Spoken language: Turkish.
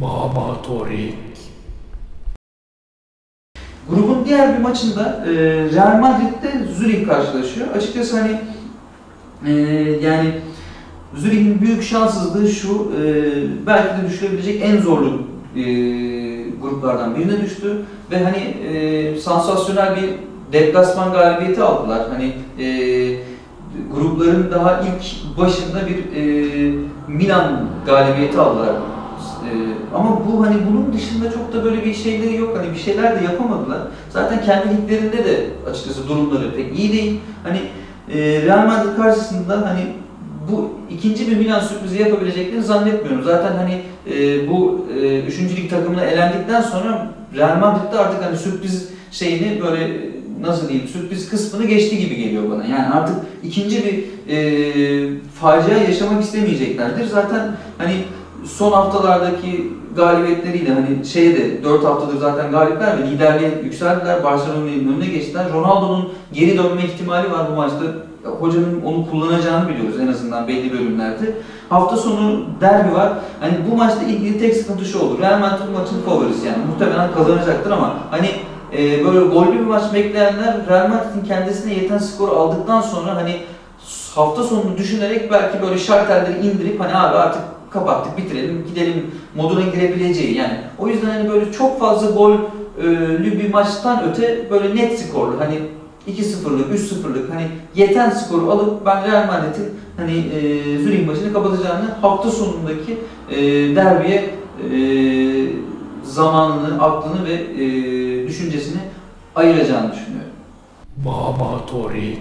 Baba Torik. Grubun diğer bir maçında e, Real Madrid'de Zürih karşılaşıyor. Açıkçası hani e, yani Zürih'in büyük şanssızlığı şu, e, belki de düşülebilecek en zorlu e, gruplardan birine düştü ve hani e, sansasyonel bir deplasman galibiyeti aldılar. Hani e, grupların daha ilk başında bir e, Milan galibiyeti aldılar. E, ama bu hani bunun dışında çok da böyle bir şeyleri yok. Hani bir şeyler de yapamadılar. Zaten kendi liglerinde de açıkçası durumları pek iyi değil. Hani e, Real Madrid karşısında hani bu ikinci bir Milan sürprizi yapabileceklerini zannetmiyorum. Zaten hani e, bu e, üçüncü lig takımına elendikten sonra Real Madrid'de artık hani sürpriz şeyini böyle nasıl diyeyim sürpriz kısmını geçti gibi geliyor bana. Yani artık ikinci bir e, facia yaşamak istemeyeceklerdir. Zaten hani son haftalardaki galibiyetleriyle hani şeye de 4 haftadır zaten galipler ve liderliğe yükseldiler. Barcelona'nın önüne geçtiler. Ronaldo'nun geri dönme ihtimali var bu maçta. Hocanın onu kullanacağını biliyoruz en azından belli bölümlerde. Hafta sonu derbi var. Hani bu maçta ilgili tek sıkıntı şu olur. Real Madrid bu maçın favorisi yani. Muhtemelen kazanacaktır ama hani e, böyle gollü bir maç bekleyenler Real Madrid'in kendisine yeten skoru aldıktan sonra hani hafta sonunu düşünerek belki böyle şartelleri indirip hani abi artık kapattık bitirelim gidelim moduna girebileceği yani. O yüzden hani böyle çok fazla gollü bir maçtan öte böyle net skorlu hani 2-0'lık, 3-0'lık hani yeten skoru alıp ben Real Madrid'in hani e, Zürich maçını kapatacağını hafta sonundaki e, derbiye e, zamanını, aklını ve e, düşüncesini ayıracağını düşünüyorum. Baba Torik.